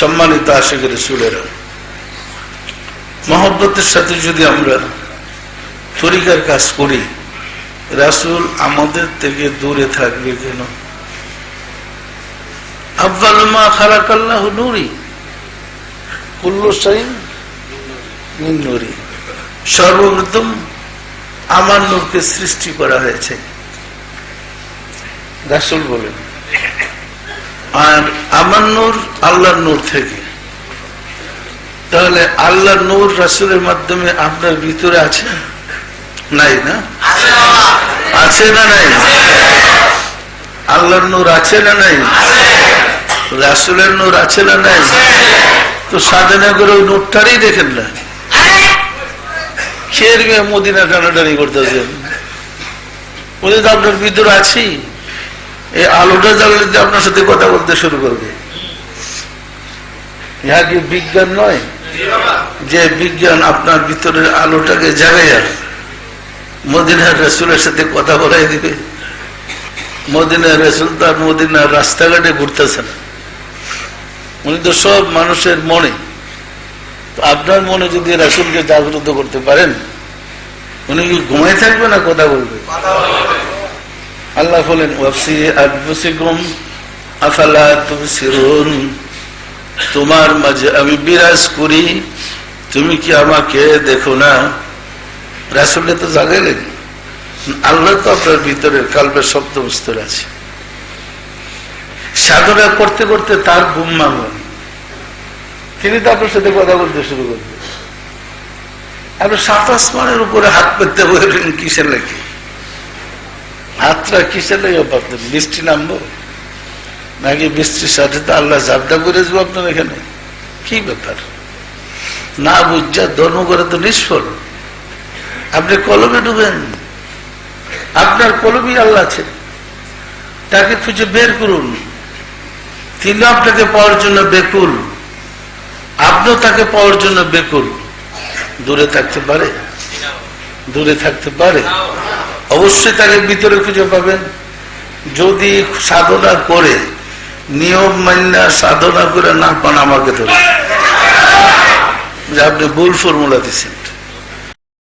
সম্মানিত আশেখ রসুলেরা, মহব্বতের সাথে যদি আমরা তরিকার কাজ করি, রাসুল আমাদের থেকে দূরে থাকবে কেন? আব্বাল মা খালাকাল্লাহ নুরি নুরি। সর্বপ্রথম আমার নূরকে সৃষ্টি করা হয়েছে। রাসুল বলেন আর আমার নূর আল্লাহর নূর থেকে। তাহলে আল্লাহর নূর রাসুলের মাধ্যমে আপনার ভিতরে আছে? নাই না? আছে না নাই? আল্লাহর নূর আছে না নাই? রাসুলের নূর আছে না নাই? তো সাধনা করে ওই নূরটারই দেখেন না। খেয়ে মদিনা টানাটানি করতেছেন ওই তো আপনার ভিতরে আছি। এই আলোটা জ্বালালে আপনার সাথে কথা বলতে শুরু করবে। ইহা কি বিজ্ঞান নয়? যে বিজ্ঞান আপনার ভিতরের আলোটাকে জাগাইয়া মদিনার রসুলের সাথে কথা বলাই দিবে। মদিনার রসুল তার মদিনার রাস্তাঘাটে ঘুরতেছে না উনি তো সব মানুষের মনে। আপনার মনে যদি রাসুলকে জাগ্রত করতে পারেন, উনি কি ঘুমাই থাকবে না কথা বলবে? আল্লাহ বলেন তোমার মাঝে আমি বিরাজ করি, তুমি কি আমাকে দেখো না? রাসুলে তো জাগাইলেন আল্লাহ তো আপনার ভিতরের কাল্পের সপ্তম স্তর আছে সাধনা করতে করতে তার ঘুম মানবেন তিনি তো আপনার সাথে কথা বলতে শুরু করবেন আপনি সাত আসমানের উপরে হাত পেতে বললেন, কিসের লেগে হাতটা কিসের লেগে পাতলেন বৃষ্টি নামবো? নাকি বৃষ্টির সাথে তো আল্লাহ জাবদা করে দেবো আপনার এখানে? কি ব্যাপার? না বুঝা, ধর্ম করে তো নিষ্ফল। আপনি কলমে ডুবেন। আপনার কলমই আল্লাহ আছে। তাকে খুঁজে বের করুন। তিনি আপনাকে পাওয়ার জন্য বেকুল। আপনিও তাকে পাওয়ার জন্য বেকুল। দূরে থাকতে পারে? দূরে থাকতে পারে? অবশ্যই তাকে ভিতরে খুঁজে পাবেন। যদি সাধনা করে, নিয়ম মান্যা সাধনা করে না পান আমাকে ধরে। যে আপনি ভুল ফর্মুলা দিচ্ছেন